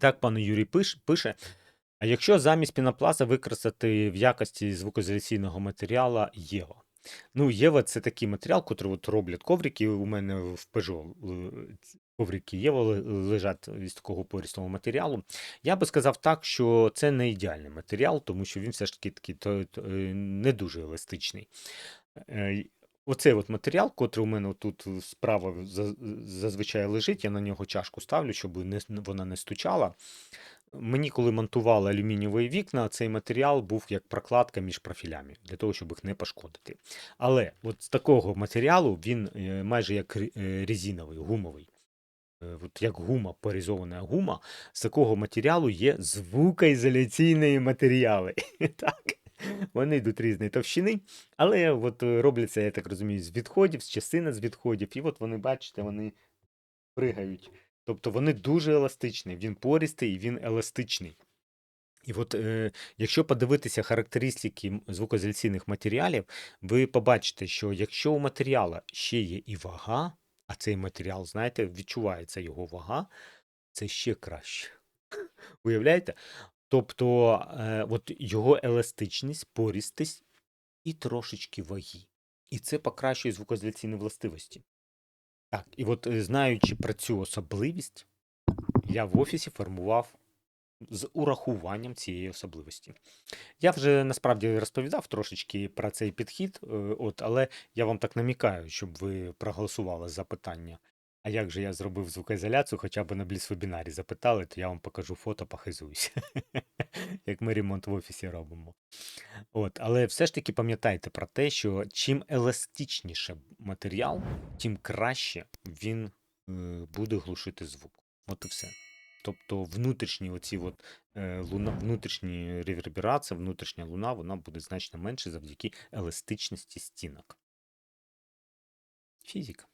Так, пане Юрій пиш, пише. А якщо замість пінопласта використати в якості звукоізоляційного матеріалу Єва? Ну, Єва це такий матеріал, котрий от роблять коврики. У мене в Peugeot е, коврики Єва лежать із такого порісного матеріалу. Я би сказав так, що це не ідеальний матеріал, тому що він все ж таки такий е, не дуже еластичний. Е, Оцей от матеріал, котрий у мене тут справа зазвичай лежить, я на нього чашку ставлю, щоб не, вона не стучала. Мені, коли монтували алюмінієві вікна, цей матеріал був як прокладка між профілями, для того, щоб їх не пошкодити. Але от з такого матеріалу він е, майже як е, резиновий, гумовий. Е, От як гума, порізована гума, з такого матеріалу є звукоізоляційні матеріали. Так. Вони йдуть різної товщини, але от е, робляться, я так розумію, з відходів, з частини з відходів. І от вони, бачите, вони пригають. Тобто вони дуже еластичні. Він пористий і він еластичний. І от е, якщо подивитися характеристики звукоізоляційних матеріалів, ви побачите, що якщо у матеріалу ще є і вага, а цей матеріал, знаєте, відчувається його вага, це ще краще. Уявляєте? Тобто, е, от його еластичність, порістість і трошечки ваги. І це покращує звукоізоляційні властивості. Так, і от е, знаючи про цю особливість, я в офісі формував з урахуванням цієї особливості. Я вже насправді розповідав трошечки про цей підхід, е, от, але я вам так намікаю, щоб ви проголосували за питання. А як же я зробив звукоізоляцію, хоча б на бліц-вебінарі запитали, то я вам покажу фото, похизуюсь, як ми ремонт в офісі робимо. От, але все ж таки пам'ятайте про те, що чим еластичніше матеріал, тим краще він е, буде глушити звук. От і все. Тобто внутрішні оці от, е, луна, внутрішні реверберація, внутрішня луна, вона буде значно менше завдяки еластичності стінок. Фізика.